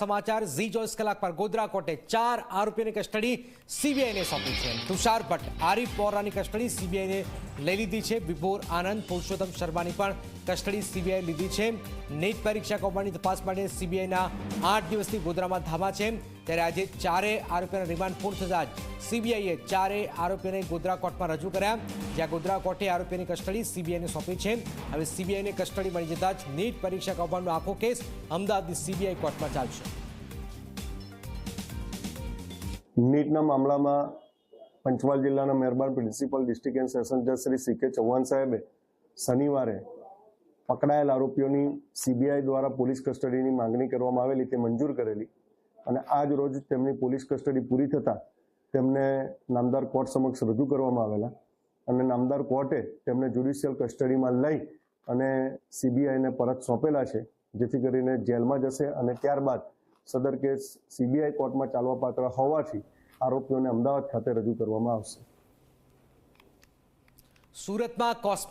સમાચાર, ઝી ચોવીસ કલાક પર ગોધરા કોર્ટે ચાર આરોપીની કસ્ટડી સીબીઆઈને સોંપી છે. તુષાર ભટ્ટ, આરીફ વોરાની કસ્ટડી સીબીઆઈને લઈ લીધી છે. વિભોર આનંદ, પુરુષોત્તમ શર્માની પણ કસ્ટડી સીબીઆઈ લીધી છે. નીટ પરીક્ષા કૌભાંડની તપાસ માટે સીબીઆઈના આઠ દિવસથી ગોધરામાં ધામા છે. ત્યારે આજે ચારે આરોપીઓના રિમાન્ડ પૂર્ણ થતાં જ સીબીઆઈએ ચારે આરોપીઓને ગોધરા કોર્ટમાં રજૂ કર્યા. જ્યાં ગોધરા કોર્ટે આરોપીઓની કસ્ટડી સીબીઆઈને સોંપી છે. હવે સીબીઆઈને કસ્ટડી મળી જતા જ નીટ પરીક્ષા કૌભાંડનો આખો કેસ અમદાવાદની સીબીઆઈ કોર્ટમાં ચાલશે. નીટના મામલામાં પંચમહાલ જિલ્લાના મહેરબાન પ્રિન્સિપલ ડિસ્ટ્રિક્ટ એન્ડ સેશન જજ શ્રી સી કે ચૌહાણ સાહેબે શનિવારે પકડાયેલ આરોપીઓની સીબીઆઈ દ્વારા પોલીસ કસ્ટડીની માંગણી કરવામાં આવેલી તે મંજૂર કરેલી. અને આજ રોજ તેમની પોલીસ કસ્ટડી પૂરી થતાં તેમને નામદાર કોર્ટ સમક્ષ રજૂ કરવામાં આવેલા અને નામદાર કોર્ટે તેમને જ્યુડિશિયલ કસ્ટડીમાં લઈ અને સીબીઆઈને પરત સોંપેલા છે, જેથી કરીને જેલમાં જશે અને ત્યારબાદ સદર કેસ સીબીઆઈ કોર્ટમાં ચાલવા પાત્ર હોવાથી આરોપીઓને અમદાવાદ ખાતે રજૂ કરવામાં આવશે. સુરતમાં કોસ્મેટિક